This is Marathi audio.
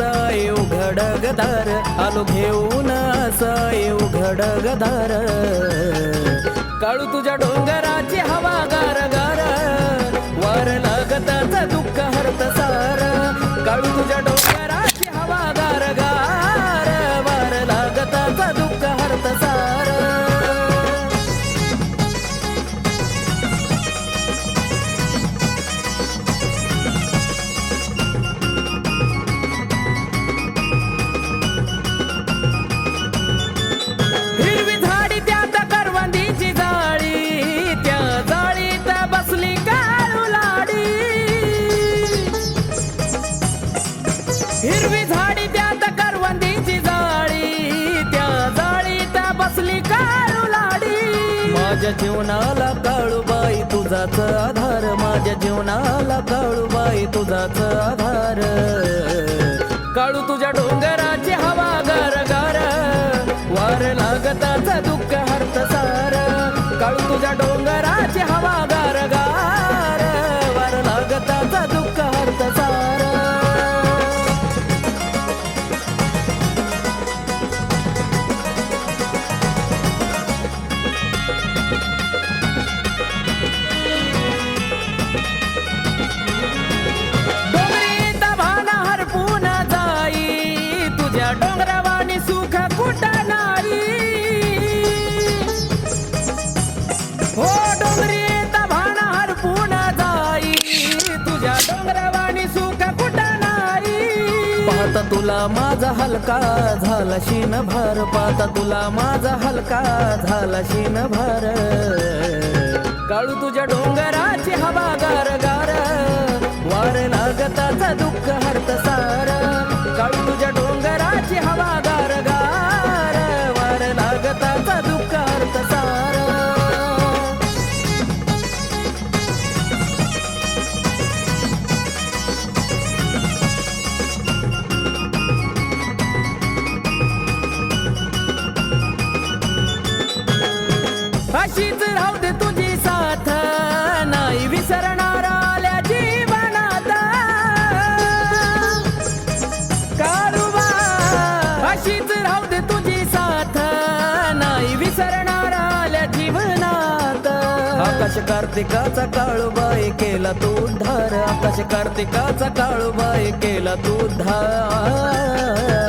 असाय उघड गदार आलो घेऊन असाय येऊ घडगदार. काळू तुझ्या डोंगराची हवागार माझ्या जीवनाला काळूबाई तुझाच आधार. माझ्या जीवनाला काळूबाई तुझाच आधार. काळू तुझ्या डोंगराची हवा गार गार वार लागताच दुःख हरत सार. काळू तुझ्या तुला माझा हलका झाला शीन भर पाता तुला माझा हलका झाला शीन भर काळू तुझ्या डोंगराची हवा गार गार वार लागताचा दुःख हरत सार. अशीच राहू दे तुझी साथ. नाही विसरणार आल्या जीवनात. कारुबा अशीच राहू दे तुझी साथ. नाही विसरणार आल्या जीवनात. आकाश कार्तिकाचा काळूबाई केला तू उद्धार. आकाश कार्तिकाचा काळूबाई केला तू उद्धार.